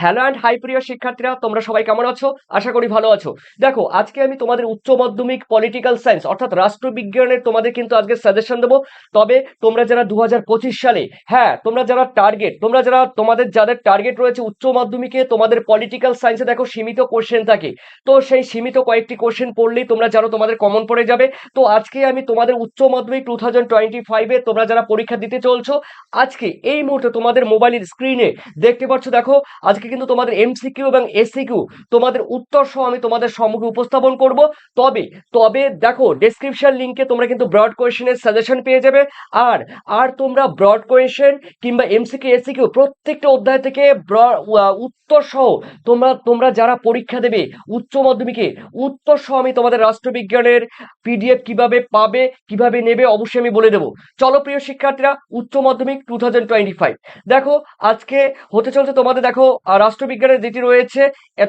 Hello and high প্রিয় শিক্ষার্থীরা, তোমরা সবাই কেমন আছো? আশা করি ভালো আছো। দেখো, আজকে আমি তোমাদের উচ্চ মাধ্যমিক পলিটিক্যাল সায়েন্স অর্থাৎ রাষ্ট্রবিজ্ঞানের তোমাদের কিন্তু আজকে সাজেশন দেবো। তবে তোমরা যারা দু হাজার পঁচিশ সালে হ্যাঁ তোমরা যারা টার্গেট তোমরা যারা, তোমাদের যাদের টার্গেট রয়েছে উচ্চ মাধ্যমিকে, তোমাদের পলিটিক্যাল সায়েন্সে দেখো সীমিত কোশ্চেন থাকে। তো সেই সীমিত কয়েকটি কোশ্চেন পড়লেই তোমরা জানো তোমাদের কমন পড়ে যাবে। তো আজকে আমি তোমাদের উচ্চ মাধ্যমিক টু থাউজেন্ড টোয়েন্টি ফাইভে তোমরা যারা পরীক্ষা দিতে চলছো, আজকে এই মুহূর্তে তোমাদের মোবাইলের স্ক্রিনে দেখতে পাচ্ছ, দেখো, আজকে কিন্তু তোমাদের এমসিকিউ এবং এসিকিউ তোমাদের উত্তর সহ আমি তোমাদের সম্মুখে উপস্থাপন করব। তবে তবে দেখো ডেসক্রিপশন লিংকে তোমরা কিন্তু ব্রড কোয়েশনের সাজেশন পেয়ে যাবে। আর আর তোমরা ব্রড কোয়েশন কিংবা এমসিকিউ এসিকিউ প্রত্যেকটা অধ্যায় থেকে উত্তর সহ তোমরা তোমরা যারা পরীক্ষা দেবে উচ্চ মাধ্যমিকে উত্তর সহ আমি তোমাদের রাষ্ট্রবিজ্ঞানের পিডিএফ কীভাবে পাবে কীভাবে নেবে অবশ্যই আমি বলে দেবো। চলো প্রিয় শিক্ষার্থীরা উচ্চ মাধ্যমিক টু দেখো আজকে হতে চলছে তোমাদের দেখো আহ, রাষ্ট্রবিজ্ঞানের যেটি রয়েছে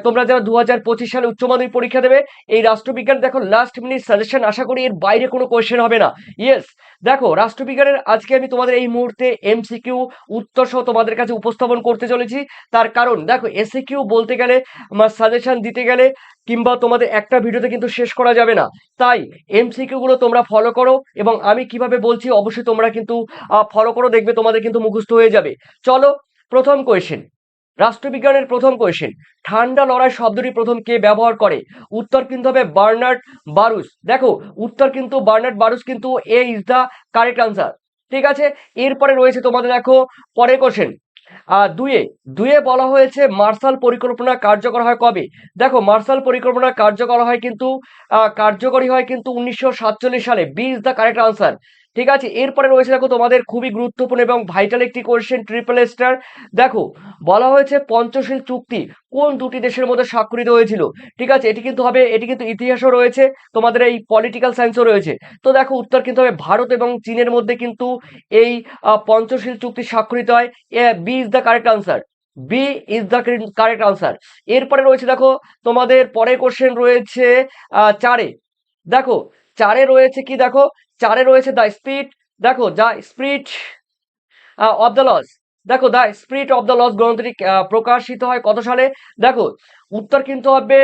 তোমরা যারা দু হাজার পঁচিশ সালে উচ্চ মাধ্যমিক পরীক্ষা দেবে, এই রাষ্ট্রবিজ্ঞান দেখো লাস্ট মিনিট সাজেশন আশা করি এর বাইরে কোনো কোয়েশ্চেন হবে না। ইয়েস দেখো, রাষ্ট্রবিজ্ঞানের আজকে আমি তোমাদের এই মুহূর্তে এমসিকিউ উত্তর সহ তোমাদের কাছে উপস্থাপন করতে চলেছি। তার কারণ, দেখো এসিকিউ বলতে গেলে আমার সাজেশন দিতে গেলে, কিংবা তোমাদের একটা ভিডিওতে কিন্তু শেষ করা যাবে না। তাই এমসিকিউ গুলো তোমরা ফলো করো, এবং আমি কীভাবে বলছি অবশ্যই তোমরা কিন্তু ফলো করো, দেখবে তোমাদের কিন্তু মুখস্থ হয়ে যাবে। চলো, প্রথম কোয়েশ্চেন রাষ্ট্রবিজ্ঞানের প্রথম কোয়েশ্চেন ঠান্ডা লড়াই শব্দটি প্রথম কে ব্যবহার করে? উত্তর কিন্তু হবে বার্নার্ড বারুস। দেখো, উত্তর কিন্তু বার্নার্ড বারুস কিন্তু A is the correct answer ঠিক আছে? এরপরে রয়েছে তোমাদের দেখো পরের কোশ্চেন দুয়ে দুয়ে বলা হয়েছে মার্শাল পরিকল্পনা কার্যকর হয় কবে? দেখো, মার্শাল পরিকল্পনা কার্যকর হয় কিন্তু কার্যকরী হয় কিন্তু উনিশশো সাতচল্লিশ সালে। B is the correct answer ঠিক আছে, এরপরে রয়েছে দেখো তোমাদের খুবই গুরুত্বপূর্ণ এবং ভাইটাল একটি কোয়েশ্চেন ট্রিপল স্টার দেখো, বলা হয়েছে পঞ্চশীল চুক্তি কোন দুটি দেশের মধ্যে স্বাক্ষরিত হয়েছিল? ঠিক আছে, এটি কিন্তু হবে, এটি কিন্তু ইতিহাসও রয়েছে, তোমাদের এই পলিটিক্যাল সায়েন্সও রয়েছে। তো দেখো, উত্তর কিন্তু হবে ভারত এবং চীনের মধ্যে কিন্তু এই পঞ্চশীল চুক্তি স্বাক্ষরিত হয়। B is the correct answer B is the correct answer এরপরে রয়েছে দেখো, তোমাদের পরের কোশ্চেন রয়েছে চারে। দেখো, চারে রয়েছে কি দেখো? চারে রয়েছে দ্য স্পিড দেখো the speed of the laws দেখো the spirit of the laws গ্রন্থটি প্রকাশিত হয় কত সালে? দেখো, উত্তর কিন্তু হবে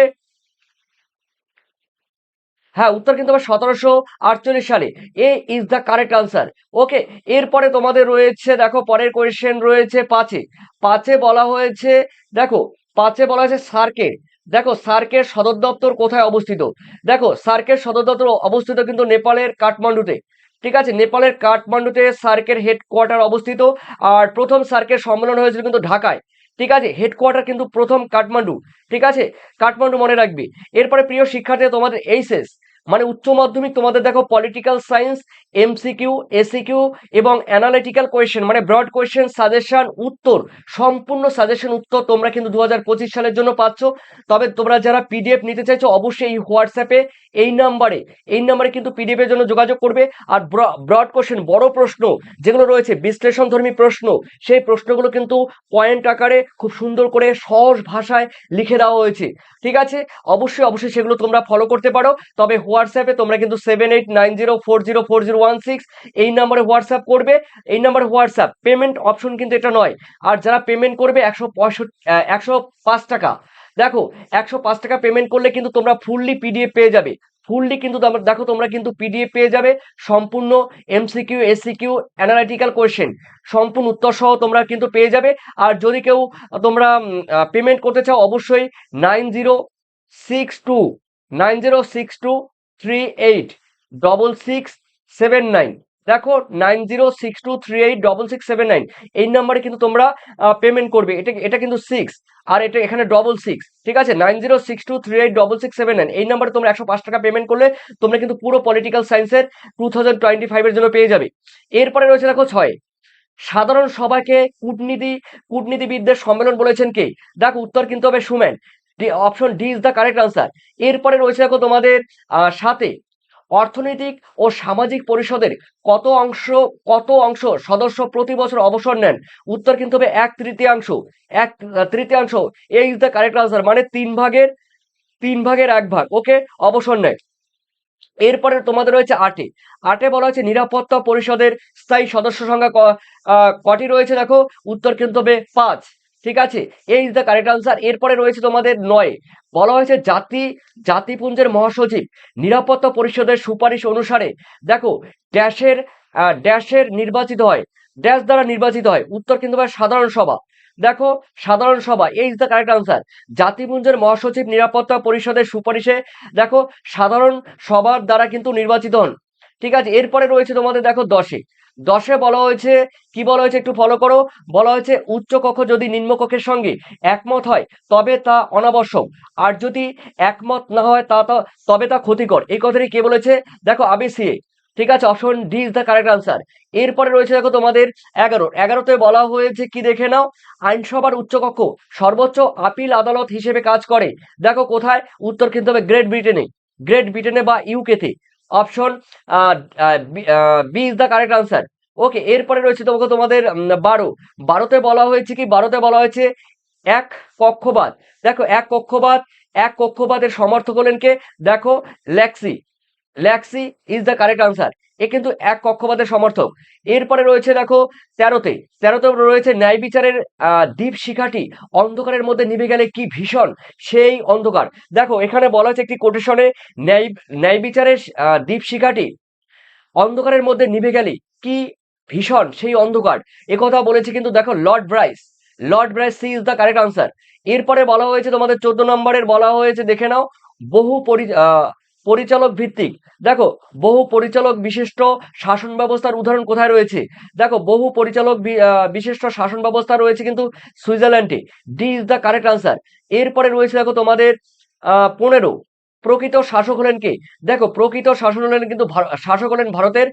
হ্যাঁ উত্তর কিন্তু হবে সতেরোশো আটচল্লিশ সালে। A is the correct answer okay এরপরে তোমাদের রয়েছে, দেখো, পরের কোয়েশ্চেন রয়েছে পাঁচে। পাঁচে বলা হয়েছে, দেখো, পাঁচে বলা হয়েছে সার্কের দেখো, সার্কের সদর দপ্তর কোথায় অবস্থিত? দেখো, সার্কের সদর দপ্তর অবস্থিত কিন্তু নেপালের কাঠমান্ডুতে। ঠিক আছে, নেপালের কাঠমান্ডুতে সার্কের হেডকোয়ার্টার অবস্থিত আর প্রথম সার্কের সম্মেলন হয়েছিল কিন্তু ঢাকায়। ঠিক আছে হেডকোয়ার্টার কিন্তু প্রথম কাঠমান্ডু। ঠিক আছে, কাঠমান্ডু মনে রাখবি। এরপরে প্রিয় শিক্ষার্থী, তোমাদের এইচএস মানে উচ্চ মাধ্যমিক তোমাদের দেখো পলিটিক্যাল সায়েন্স এমসিকিউ এসিকিউ এবং অ্যানালিটিক্যাল কোয়েশ্চেন মানে ব্রড কোয়েশ্চেন সাজেশন উত্তর, সম্পূর্ণ সাজেশন উত্তর তোমরা কিন্তু দু সালের জন্য পাচ্ছ। তবে তোমরা যারা পিডিএফ নিতে চাইছো, অবশ্যই এই হোয়াটসঅ্যাপে এই নাম্বারে এই নাম্বারে কিন্তু পিডিএফ এর জন্য যোগাযোগ করবে। আর ব্রড কোশ্চেন বড় প্রশ্ন, যেগুলো রয়েছে, বিশ্লেষণধর্মী প্রশ্ন, সেই প্রশ্নগুলো কিন্তু পয়েন্ট আকারে খুব সুন্দর করে সহজ ভাষায় লিখে দেওয়া হয়েছে। ঠিক আছে? অবশ্যই অবশ্যই সেগুলো তোমরা ফলো করতে পারো। তবে হোয়াটসঅ্যাপে তোমরা কিন্তু seven eight nine zero four zero four zero one six এই নাম্বারে হোয়াটসঅ্যাপ করবে। এই নাম্বারে হোয়াটসঅ্যাপ পেমেন্ট অপশন কিন্তু এটা নয়। আর যারা পেমেন্ট করবে একশো পঁয়ষট্টি একশো পাঁচ টাকা। দেখো, একশো পাঁচ টাকা পেমেন্ট করলে কিন্তু তোমরা ফুললি পিডিএফ পেয়ে যাবে। ফুললি কিন্তু দেখো, তোমরা কিন্তু পিডিএফ পেয়ে যাবে। সম্পূর্ণ এমসিকিউ এসিকিউ অ্যানালিটিক্যাল কোয়েশ্চেন সম্পূর্ণ উত্তর সহ তোমরা কিন্তু পেয়ে যাবে। আর যদি কেউ তোমরা পেমেন্ট করতে চাও, অবশ্যই nine zero six two nine zero six two three eight double six seven nine দেখো nine zero six two three eight double six seven nine এই নাম্বারে কিন্তু তোমরা পেমেন্ট করবে। এটা এটা কিন্তু সিক্স আর এটা এখানে ডবল সিক্স ঠিক আছে? Nine zero six two three eight double six seven nine এই নাম্বারে তোমরা একশো পাঁচ টাকা পেমেন্ট করলে তোমরা কিন্তু পুরো পলিটিক্যাল সায়েন্সের টু থাউজেন্ড টোয়েন্টি ফাইভের জন্য পেয়ে যাবে। এরপরে রয়েছে দেখো ছয়। সাধারণ সভাকে কূটনীতি, কূটনীতিবিদদের সম্মেলন বলেছেন কে? দেখো, উত্তর কিন্তু হবে Sumen. Option D is the correct answer এরপরে রয়েছে দেখো তোমাদের সাথে অর্থনৈতিক ও সামাজিক পরিষদের কত অংশ কত অংশ সদস্য প্রতি বছর অবসর নেন? উত্তর কিন্তু হবে এক তৃতীয়াংশ। এক তৃতীয়াংশ। এই ইজ দ্য কারেক্ট আনসার মানে তিন ভাগের তিন ভাগের এক ভাগ। ওকে, অবসর নেয়। এরপরে তোমাদের রয়েছে আটে। আটে বলা হয়েছে নিরাপত্তা পরিষদের স্থায়ী সদস্য সংখ্যা কটি রয়েছে দেখো? উত্তর কিন্তু হবে পাঁচ। ঠিক আছে? এই ইজ দ্য কারেক্ট আনসার এরপরে রয়েছে তোমাদের নয়। বলা হয়েছে জাতি, জাতিপুঞ্জের মহাসচিব নিরাপত্তা পরিষদের সুপারিশ অনুসারে। দেখো, ড্যাশের ড্যাশের নির্বাচিত হয়। ড্যাশ দ্বারা নির্বাচিত হয়। উত্তর কিন্তু হবে সাধারণ সভা। দেখো, সাধারণ সভা। এই ইজ দ্য কারেক্ট আনসার জাতিপুঞ্জের মহাসচিব নিরাপত্তা পরিষদের সুপারিশে, দেখো, সাধারণ সভার দ্বারা কিন্তু নির্বাচিত হন। ঠিক আছে? এরপরে রয়েছে তোমাদের, দেখো, দশে। দশে বলা হয়েছে, কি বলা হয়েছে একটু ফলো করো, বলা হয়েছে উচ্চ কক্ষ যদি নিম্নকক্ষের সঙ্গে একমত হয়, তবে তা অনাবশ্যক। আর যদি একমত না হয়, তা তা- তবে তা ক্ষতিকর। এই কথাটি কে বলেছে? দেখো আবিসিএ ঠিক আছে option D is the correct answer এরপরে রয়েছে দেখো তোমাদের এগারো। এগারোতে বলা হয়েছে কি দেখে নাও? আইনসভার উচ্চকক্ষ সর্বোচ্চ আপিল আদালত হিসেবে কাজ করে। দেখো কোথায়? উত্তর কিন্তু হবে গ্রেট ব্রিটেনে গ্রেট ব্রিটেনে বা ইউকেতে option B is the correct answer okay এরপরে রয়েছে তোমাকে তোমাদের বারো। বারোতে বলা হয়েছে কি? বারোতে বলা হয়েছে এক কক্ষবাদ দেখো, এক কক্ষবাদ এক কক্ষবাদের সমর্থক হলেন কে? দেখো ল্যাক্সি ল্যাক্সি ইজ দ্য কারেক্ট আনসার এ কিন্তু এক কক্ষবাদের সমর্থক। এরপরে রয়েছে দেখো তেরোতে। তেরোতে রয়েছে ন্যায় বিচারের দীপ শিখাটি। অন্ধকারের মধ্যে নিভে গেলে কি ভীষণ? সেই অন্ধকার। দেখো, এখানে বলা হয়েছে একটি কোটেশনে ন্যায় ন্যায় বিচারের দীপ শিখাটি। অন্ধকারের মধ্যে নিভে গেলে কি ভীষণ? সেই অন্ধকার। একথা বলেছে কিন্তু দেখো Lord Bryce. Lord Bryce, C is the correct answer. এরপরে বলা হয়েছে তোমাদের চোদ্দ নম্বরের বলা হয়েছে, দেখে নাও, বহু পরি পরিচালক ভিত্তিক। দেখো, বহু পরিচালক বিশিষ্ট শাসন ব্যবস্থার উদাহরণ কোথায় রয়েছে? দেখো, বহু পরিচালক বিশিষ্ট শাসন ব্যবস্থা রয়েছে কিন্তু সুইজারল্যান্ডে। D is the correct answer. এরপরে রয়েছে দেখো তোমাদের পনেরো। প্রকৃত শাসক হলেন কে? দেখো, প্রকৃত শাসন হলেন কিন্তু শাসক হলেন ভারতের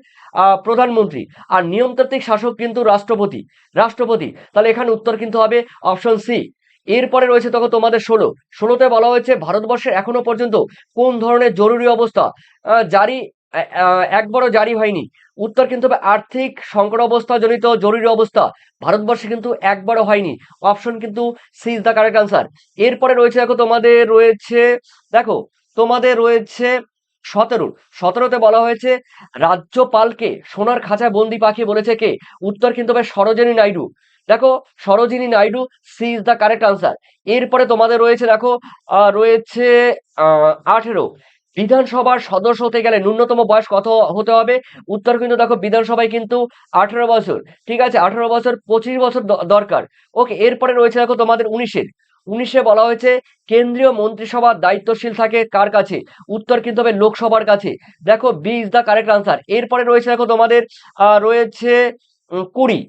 প্রধানমন্ত্রী। আর নিয়মতান্ত্রিক শাসক কিন্তু রাষ্ট্রপতি। রাষ্ট্রপতি। তাহলে এখানে উত্তর কিন্তু হবে অপশন সি। এরপরে রয়েছে তখন তোমাদের ষোলো। ষোলোতে বলা হয়েছে, ভারতবর্ষে এখনও পর্যন্ত কোন ধরনের জরুরি অবস্থা? জারি একবারও জারি হয়নি। উত্তর কিন্তু আর্থিক সংকট অবস্থা জনিত জরুরি অবস্থা। ভারতবর্ষে কিন্তু একবারও হয়নি। অপশন কিন্তু C is the correct answer. এরপরে রয়েছে দেখো তোমাদের রয়েছে, দেখো তোমাদের রয়েছে সতেরো। সতেরোতে বলা হয়েছে, রাজ্যপালকে সোনার খাঁচায় বন্দি পাখি বলেছে কে? উত্তর কিন্তু সরোজিনী নাইডু। দেখো, Sarojini Naidu, C is the correct answer. এরপরে তোমাদের রয়েছে, দেখো রয়েছে আঠেরো। বিধানসভার সদস্য হতে গেলে ন্যূনতম বয়স কত হতে হবে? উত্তর কিন্তু দেখো, বিধানসভায় কিন্তু আঠেরো বছর। ঠিক আছে, আঠেরো বছর, পঁচিশ বছর দরকার। ওকে, এরপরে রয়েছে, দেখো, তোমাদের উনিশের উনিশে বলা হয়েছে, কেন্দ্রীয় মন্ত্রিসভার দায়িত্বশীল থাকে কার কাছে? উত্তর কিন্তু হবে লোকসভার কাছে। দেখো, B is the correct answer. এরপরে রয়েছে, দেখো, তোমাদের রয়েছে কুড়ি।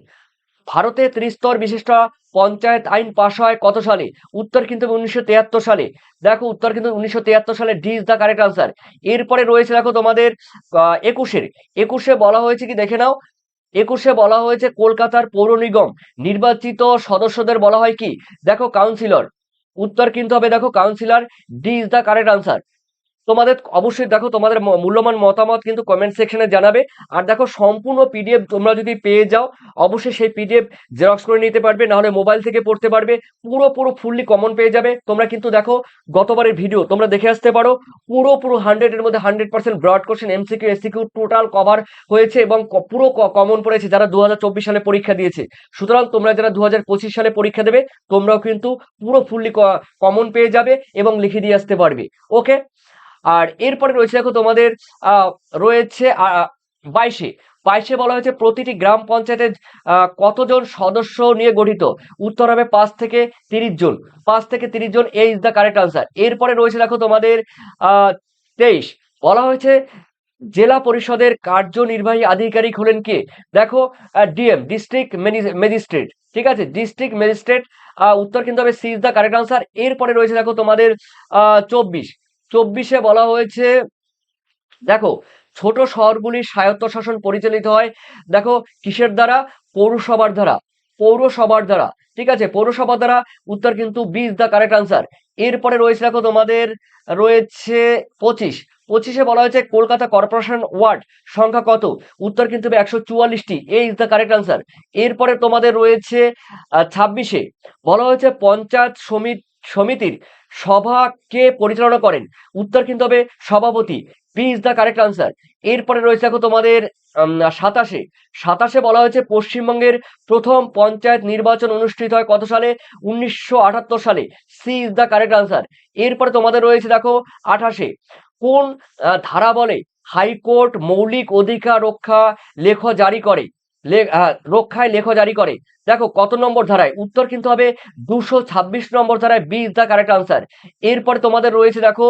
ভারতে ত্রিস্তর বিশিষ্ট পঞ্চায়েত আইন পাশ হয় কত সালে? উত্তর কিন্তু উনিশশো তিয়াত্তর সালে। দেখো, উত্তর কিন্তু উনিশশো তিয়াত্তর সালে D is the correct answer. এরপরে রয়েছে দেখো তোমাদের একুশের। একুশে বলা হয়েছে কি দেখে নাও? একুশে বলা হয়েছে কলকাতার পৌর নিগম। নির্বাচিত সদস্যদের বলা হয় কি? দেখো, কাউন্সিলর। উত্তর কিন্তু হবে দেখো, councillor D is the correct answer. তোমাদের অবশ্যই দেখো তোমাদের ম- মূল্যবান মতামত কিন্তু কমেন্ট সেকশনে জানাবে। আর দেখো সম্পূর্ণ পিডিএফ তোমরা যদি পেয়ে যাও, অবশ্যই সেই পিডিএফ জেরক্স করে নিতে পারবে না হলে মোবাইল থেকে পড়তে পারবে, পুরো পুরো ফুললি কমন পেয়ে যাবে। তোমরা কিন্তু দেখো গতবারের ভিডিও তোমরা দেখে আসতে পারো, পুরো পুরো হান্ড্রেড এর মধ্যে hundred percent broad question MCQ SAQ total cover হয়েছে এবং পুরো কমন পড়েছে যারা দু হাজার চব্বিশ সালে পরীক্ষা দিয়েছে। সুতরাং তোমরা যারা দু হাজার পঁচিশ সালে পরীক্ষা দেবে, তোমরাও কিন্তু পুরো ফুললি কমন পেয়ে যাবে এবং লিখে দিয়ে আসতে পারবে। ওকে আর এরপরে রয়েছে দেখো তোমাদের রয়েছে বাইশে। বাইশে বলা হয়েছে প্রতিটি গ্রাম পঞ্চায়েতের কতজন সদস্য নিয়ে গঠিত? উত্তর হবে পাঁচ থেকে তিরিশ জন। পাঁচ থেকে তিরিশ জন এই ইজ দ্য কারেক্ট আনসার এরপরে রয়েছে দেখো তোমাদের তেইশ। বলা হয়েছে জেলা পরিষদের কার্যনির্বাহী আধিকারিক হলেন কে? দেখো ডিএম, ডিস্ট্রিক্ট ম্যাজিস্ট্রেট। ঠিক আছে? ডিস্ট্রিক্ট ম্যাজিস্ট্রেট উত্তর কিন্তু হবে C is the correct answer এরপরে রয়েছে দেখো তোমাদের চব্বিশ। চব্বিশে বলা হয়েছে, দেখো, ছোট শহরগুলির স্বায়ত্তশাসন পরিচালিত হয়। দেখো, কিসের দ্বারা? পৌরসভার দ্বারা। পৌরসভার দ্বারা। ঠিক আছে, পৌরসভার দ্বারা, উত্তর কিন্তু B is the correct answer. এরপরে রয়েছে, দেখো, তোমাদের রয়েছে পঁচিশ। পঁচিশে বলা হয়েছে, কলকাতা কর্পোরেশন ওয়ার্ড সংখ্যা কত? উত্তর কিন্তু একশো চুয়াল্লিশটি। A is the correct answer এরপরে তোমাদের রয়েছে ছাব্বিশে বলা হয়েছে, পঞ্চায়েত সমিতি, সমিতির সভা কে পরিচালনা করেন। উত্তর কিন্তু হবে সভাপতি। B is the correct answer এরপরে রয়েছে দেখো তোমাদের সাতাশে। সাতাশে বলা হয়েছে পশ্চিমবঙ্গের প্রথম পঞ্চায়েত নির্বাচন অনুষ্ঠিত হয় কত সালে? উনিশশো আটাত্তর সালে। C is the correct answer এরপরে তোমাদের রয়েছে দেখো আঠাশে। কোন ধারা বলে হাইকোর্ট মৌলিক অধিকার রক্ষা লেখ জারি করে? রক্ষায় লেখ জারি করে। দেখো, কত নম্বর ধারায়? উত্তর কিন্তু হবে দুশো ছাব্বিশ নম্বর ধারায় B is the correct answer এরপরে তোমাদের রয়েছে, দেখো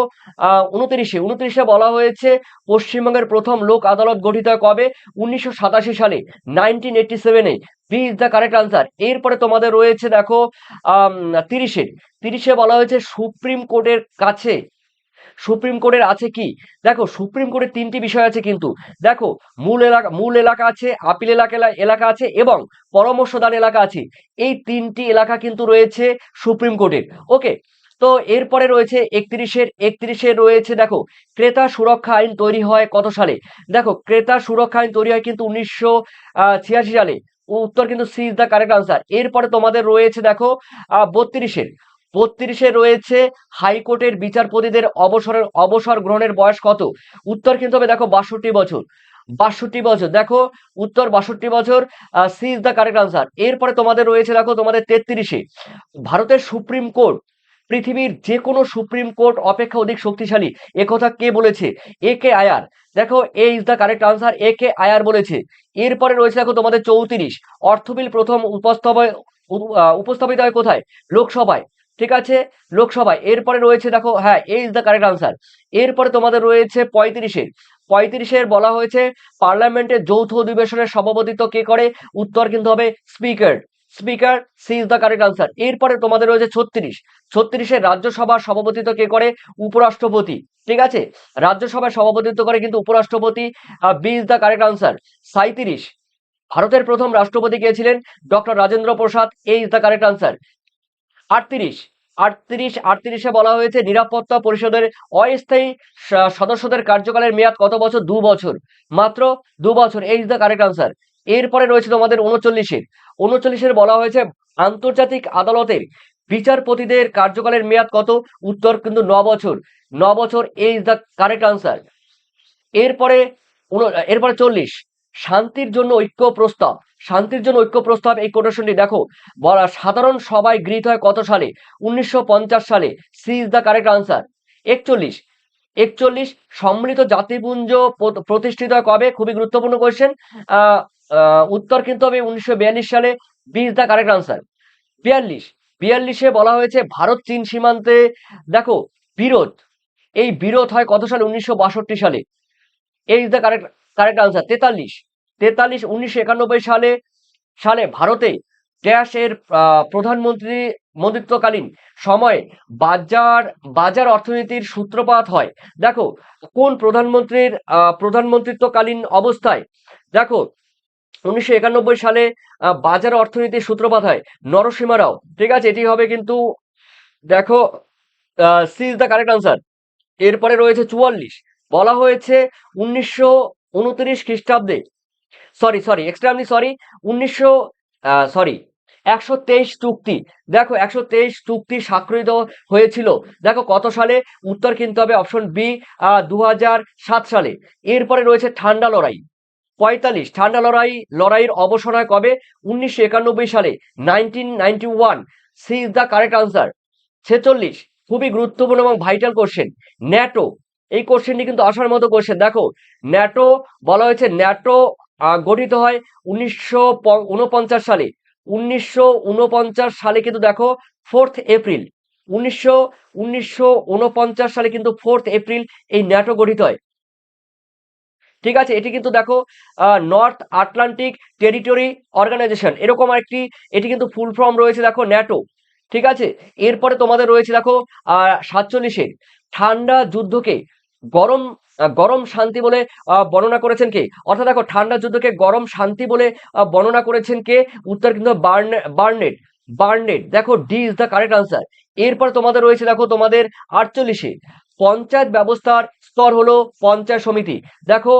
উনত্রিশে। উনত্রিশে বলা হয়েছে, পশ্চিমবঙ্গের প্রথম লোক আদালত গঠিত কবে? উনিশশো সাতাশি সালে নাইনটিন এইটটি সেভেনে B is the correct answer এরপরে তোমাদের রয়েছে, দেখো তিরিশে। তিরিশে বলা হয়েছে, সুপ্রিম কোর্টের কাছে সুপ্রিম কোর্টের আছে কি? দেখো, সুপ্রিম কোর্টের তিনটি বিষয় আছে কিন্তু। দেখো, মূল এলাকা মূল এলাকা আছে, আপিল এলাকা এলাকা আছে এবং পরামর্শদান এলাকা আছে। এই তিনটি এলাকা কিন্তু রয়েছে সুপ্রিম কোর্টের। ওকে, তো এরপরে রয়েছে একত্রিশের, একত্রিশে রয়েছে দেখো, ক্রেতা সুরক্ষা আইন তৈরি হয় কত সালে? দেখো, ক্রেতা সুরক্ষা আইন তৈরি হয় কিন্তু উনিশশো ছিয়াশি সালে। উত্তর কিন্তু C is the correct answer. এরপরে তোমাদের রয়েছে দেখো বত্রিশের। বত্রিশে রয়েছে হাইকোর্টের বিচারপতিদের অবসরের অবসর গ্রহণের বয়স কত? উত্তর কিন্তু হবে, দেখো, বাষট্টি বছর। বাষট্টি বছর। দেখো, উত্তর বাষট্টি বছর C is the correct answer এরপরে তোমাদের রয়েছে, দেখো, তোমাদের তেত্রিশে। ভারতের সুপ্রিম কোর্ট, পৃথিবীর যে কোনো সুপ্রিম কোর্ট অপেক্ষা অধিক শক্তিশালী। একথা কে বলেছে? A K Ayyar. দেখো, A is the correct answer A K Ayyar বলেছে। এরপরে রয়েছে, দেখো, তোমাদের চৌত্রিশ। অর্থবিল প্রথম উপস্থাপয়, উপ- উপস্থাপিত হয় কোথায়? লোকসভায়। ঠিক আছে? লোকসভায় এরপরে রয়েছে দেখো হ্যাঁ A is the correct answer এরপরে তোমাদের রয়েছে পঁয়ত্রিশের পঁয়ত্রিশের বলা হয়েছে পার্লামেন্টের যৌথ অধিবেশনের সভাপতিত্ব কে করে? উত্তর কিন্তু হবে speaker. Speaker, C is the correct answer এরপরে তোমাদের রয়েছে ছত্রিশ। ছত্রিশে রাজ্যসভার সভাপতিত্ব কে করে? উপরাষ্ট্রপতি। ঠিক আছে? রাজ্যসভার সভাপতিত্ব করে কিন্তু উপরাষ্ট্রপতি B is the correct answer সাঁত্রিশ ভারতের প্রথম রাষ্ট্রপতি কে ছিলেন? Doctor Rajendra Prasad, A is the correct answer আটত্রিশ আটত্রিশ, আটত্রিশে বলা হয়েছে নিরাপত্তা পরিষদের অস্থায়ী সদস্যদের কার্যকালের মেয়াদ কত বছর? দু বছর। মাত্র দু বছর। এই দ্য কারেক্ট আনসার এরপরে রয়েছে তোমাদের উনচল্লিশের। উনচল্লিশের বলা হয়েছে আন্তর্জাতিক আদালতের বিচারপতিদের কার্যকালের মেয়াদ কত? উত্তর কিন্তু ন বছর। ন বছর এই ইজ দ্য কারেক্ট আনসার এরপরে এরপরে চল্লিশ। শান্তির জন্য ঐক্য প্রস্তাব। শান্তির জন্য ঐক্য প্রস্তাব এই কোটেশনটি দেখো। বলা, সাধারণ সবাই গৃহীত হয় কত সালে? উনিশশো পঞ্চাশ সালে। C is the correct answer. একচল্লিশ। একচল্লিশ, সম্মিলিত জাতিপুঞ্জ প্র- প্রতিষ্ঠিত হয় কবে? খুবই গুরুত্বপূর্ণ কোয়েশ্চেন উত্তর কিন্তু হবে উনিশশো বিয়াল্লিশ সালে। B is the correct answer. বিয়াল্লিশ। বিয়াল্লিশে বলা হয়েছে ভারত চীন সীমান্তে। দেখো, বিরোধ। এই বিরোধ হয় কত সালে? উনিশশো বাষট্টি সালে। A is the correct correct answer. তেতাল্লিশ। তেতাল্লিশ উনিশশো একানব্বই সালে সালে ভারতে ড্যাশ এর আহ, প্রধানমন্ত্রী মন্ত্রিত্বকালীন সময়ে বাজার বাজার অর্থনীতির সূত্রপাত হয়। দেখো কোন প্রধানমন্ত্রীর প্রধানমন্ত্রিত্বকালীন অবস্থায়? দেখো উনিশশো একানব্বই সালে বাজার অর্থনীতির সূত্রপাত হয় নরসিমা রাও। ঠিক আছে এটি হবে কিন্তু দেখো C is the correct answer এরপরে রয়েছে চুয়াল্লিশ। বলা হয়েছে উনিশশো উনত্রিশ খ্রিস্টাব্দে সরি সরি এক্সট্রামলি সরি উনিশশো সরি একশো তেইশ চুক্তি। দেখো, একশো তেইশ চুক্তি স্বাক্ষরিত হয়েছিল। দেখো, কত সালে? উত্তর কিন্তু হবে অপশন বি দু সালে। এরপরে রয়েছে ঠান্ডা লড়াই। পঁয়তাল্লিশ, ঠান্ডা লড়াই, লড়াইয়ের অবসর হয় কবে? উনিশশো একানব্বই সালে nineteen ninety one C is the correct answer ছেচল্লিশ, খুবই গুরুত্বপূর্ণ এবং ভাইটাল কোশ্চেন ন্যাটো এই কোশ্চেনটি কিন্তু আসার মতো কোশ্চেন দেখো ন্যাটো বলা হয়েছে ন্যাটো গঠিত হয় উনিশশো উনপঞ্চাশ সালে। উনিশশো উনপঞ্চাশ সালে কিন্তু দেখো ফোর্থ এপ্রিল উনিশশো সালে কিন্তু ফোর্থ এপ্রিল এই ন্যাটো গঠিত হয়। ঠিক আছে, এটি কিন্তু দেখো নর্থ আটলান্টিক টেরিটরি অর্গানাইজেশন এরকম একটি এটি কিন্তু ফুল ফর্ম রয়েছে দেখো ন্যাটো ঠিক আছে, এরপরে তোমাদের রয়েছে দেখো, আহ, সাতচল্লিশে ঠান্ডা যুদ্ধকে গরম গরম শান্তি বলে বর্ণনা করেছেন কে? অর্থাৎ দেখো, ঠান্ডা যুদ্ধকে গরম শান্তি বলে বর্ণনা করেছেন কে? উত্তর কিন্তু বার্নে বার্নেট বার্নেট দেখো D is the correct answer এরপর তোমাদের রয়েছে, দেখো, তোমাদের আটচল্লিশে। পঞ্চায়েত ব্যবস্থার স্তর হলো পঞ্চায়েত সমিতি। দেখো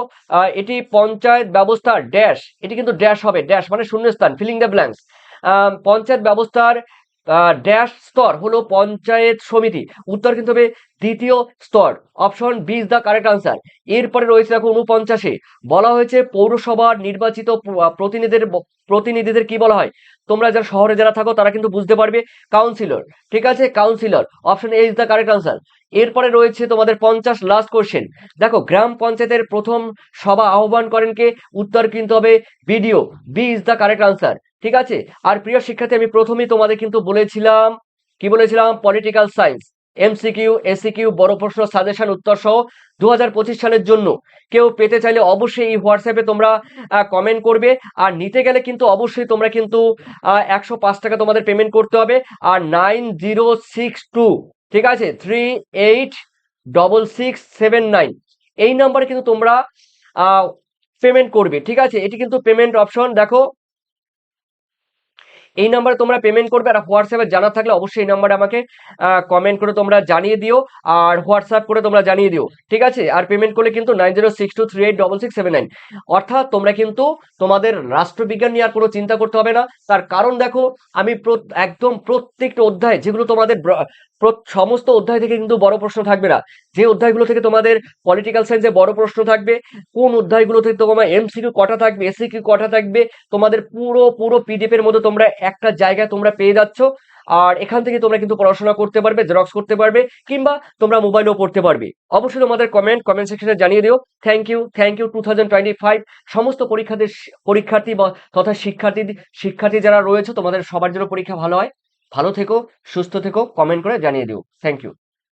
এটি পঞ্চায়েত ব্যবস্থার ড্যাশ এটি কিন্তু ড্যাশ হবে ড্যাশ মানে শূন্যস্থান ফিলিং দ্য ব্ল্যাঙ্কস পঞ্চায়েত ব্যবস্থার ড্যাশ স্তর হলো পঞ্চায়েত সমিতি। উত্তর কিন্তু হবে দ্বিতীয় স্তর option B is the correct answer এরপরে রয়েছে দেখো উনপঞ্চাশে বলা হয়েছে পৌরসভার নির্বাচিত প্রতিনিধিদের প্রতিনিধিদের কি বলা হয়? তোমরা যারা শহরে যারা থাকো, তারা কিন্তু বুঝতে পারবে। কাউন্সিলর ঠিক আছে? Councillor option A is the correct answer এরপরে রয়েছে তোমাদের পঞ্চাশ লাস্ট কোশ্চেন দেখো, গ্রাম পঞ্চায়েতের প্রথম সভা আহ্বান করেন কে? উত্তর কিন্তু হবে BDO B is the correct answer ঠিক আছে? আর প্রিয় শিক্ষার্থী, আমি প্রথমেই তোমাদের কিন্তু বলেছিলাম, কি বলেছিলাম? পলিটিক্যাল সায়েন্স এমসিকিউ এসিকিউ বড় প্রশ্ন সাজেশন উত্তর সহ দু হাজার পঁচিশ সালের জন্য। কেউ পেতে চাইলে অবশ্যই এই হোয়াটসঅ্যাপে তোমরা কমেন্ট করবে। আর নিতে গেলে কিন্তু অবশ্যই তোমরা কিন্তু একশো পাঁচ টাকা তোমাদের পেমেন্ট করতে হবে। আর নাইন জিরো সিক্স টু, ঠিক আছে? Three eight double six seven nine এই নাম্বারে কিন্তু তোমরা পেমেন্ট করবে, ঠিক আছে? এটি কিন্তু পেমেন্ট অপশন দেখো। এই নাম্বারে তোমরা পেমেন্ট করবে আর হোয়াটসঅ্যাপে জানা থাকলে অবশ্যই এই নাম্বারে আমাকে কমেন্ট করে তোমরা জানিয়ে দিও আর হোয়াটসঅ্যাপ করে তোমরা জানিয়ে দিও, ঠিক আছে? আর পেমেন্ট করলে কিন্তু nine zero six two three eight double six seven nine অর্থাৎ তোমরা কিন্তু তোমাদের রাষ্ট্রবিজ্ঞান নিয়ে আর কোনো চিন্তা করতে হবে না। তার কারণ দেখো, আমি একদম প্রত্যেকটা অধ্যায় যেগুলো তোমাদের সমস্ত অধ্যায় থেকে কিন্তু বড় প্রশ্ন থাকবে না। যে অধ্যায়গুলো থেকে তোমাদের পলিটিক্যাল সায়েন্সে বড় প্রশ্ন থাকবে, কোন অধ্যায়গুলো থেকে তোমার এমসিকিউ কটা থাকবে এসিকিউ কটা থাকবে, তোমাদের পুরো পুরো পিডিএফ এর মধ্যে তোমরা একটা জায়গায় তোমরা পেয়ে যাচ্ছ। আর এখান থেকে তোমরা কিন্তু পড়াশোনা করতে পারবে জেরক্স করতে পারবে, কিংবা তোমরা মোবাইলেও পড়তে পারবে। অবশ্যই তোমাদের কমেন্ট কমেন্ট সেকশনে জানিয়ে দিও। Thank you thank you two thousand সমস্ত পরীক্ষাদের, পরীক্ষার্থী বা তথা শিক্ষার্থী শিক্ষার্থী যারা রয়েছে, তোমাদের সবার জন্য পরীক্ষা ভালো হয়। ভালো থেকো সুস্থ থেকো কমেন্ট করে জানিয়ে দিও। Thank you